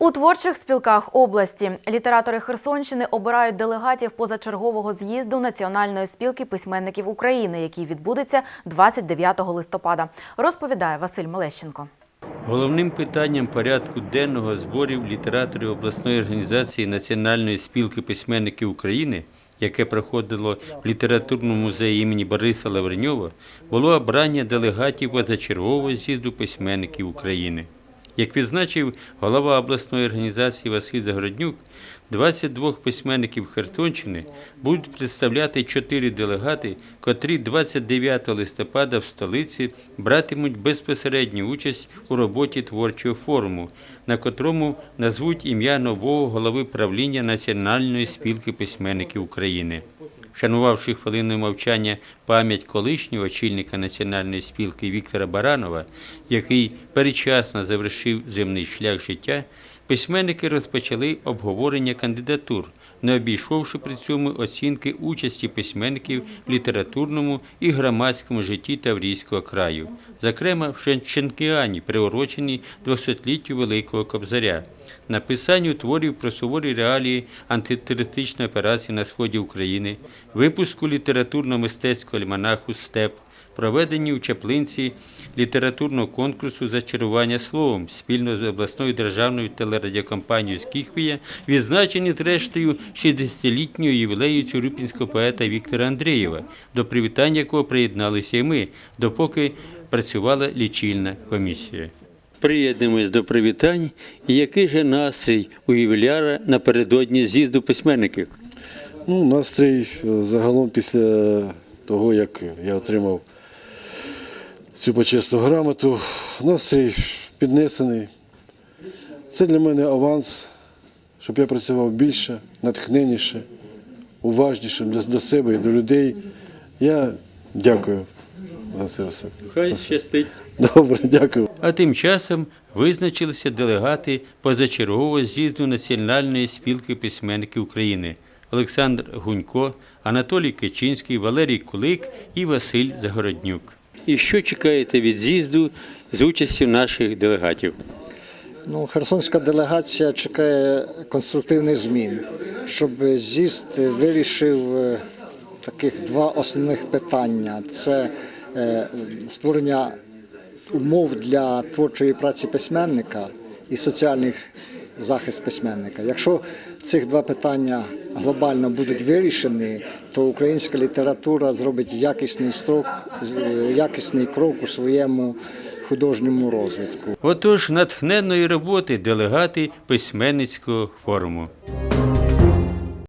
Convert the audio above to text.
У творчих спілках області літератори Херсонщини обирають делегатів позачергового з'їзду Національної спілки письменників України, який відбудеться 29 листопада. Розповідає Василь Малещенко. Головним питанням порядку денного зборів літераторів обласної організації Національної спілки письменників України, яке проходило в літературному музеї імені Бориса Лавреньова, було обрання делегатів позачергового з'їзду письменників України. Як відзначив голова обласної організації Василь Загороднюк, 22 письменників Херсонщини будуть представляти чотири делегати, котрі 29 листопада в столиці братимуть безпосередню участь у роботі творчого форуму, на котрому назвуть ім'я нового голови правління Національної спілки письменників України. Вшанувавши хвилиною мовчання пам'ять колишнього очільника національної спілки Віктора Баранова, який передчасно завершив земний шлях життя, письменники розпочали обговорення кандидатур, не обійшовши при цьому оцінки участі письменників в літературному і громадському житті Таврійського краю, зокрема в Шенченкіані, приуроченій 200-літтю Великого Кобзаря, написанню творів про суворі реалії антитерористичної операції на сході України, випуску літературно-мистецького альманаху Степ, проведенні у Чаплинці літературного конкурсу «Зачарування словом» спільно з обласною державною телерадіокомпанією «Скіхвія», відзначені зрештою 60-літньою ювілею цюрюпінського поета Віктора Андрієва, до привітання якого приєдналися і ми, допоки працювала лічильна комісія. Приєднуємось до привітань. І який же настрій у ювіляра напередодні з'їзду письменників? Ну, настрій е, загалом після того, як я отримав цю почесну грамоту, настрій піднесений. Це для мене аванс, щоб я працював більше, натхненніше, уважніше до себе і до людей. Я дякую за це все. Хай щастить. Добре, дякую. А тим часом визначилися делегати позачергового з'їзду Національної спілки письменників України Олександр Гунько, Анатолій Кичинський, Валерій Кулик і Василь Загороднюк. І що чекаєте від з'їзду з участю наших делегатів? Ну, херсонська делегація чекає конструктивних змін, щоб з'їзд вирішив е, таких два основних питання: це е, створення умов для творчої праці письменника і соціальних захист письменника. Якщо цих два питання глобально будуть вирішені, то українська література зробить якісний строк, якісний крок у своєму художньому розвитку. Отож, натхненної роботи делегати письменницького форуму.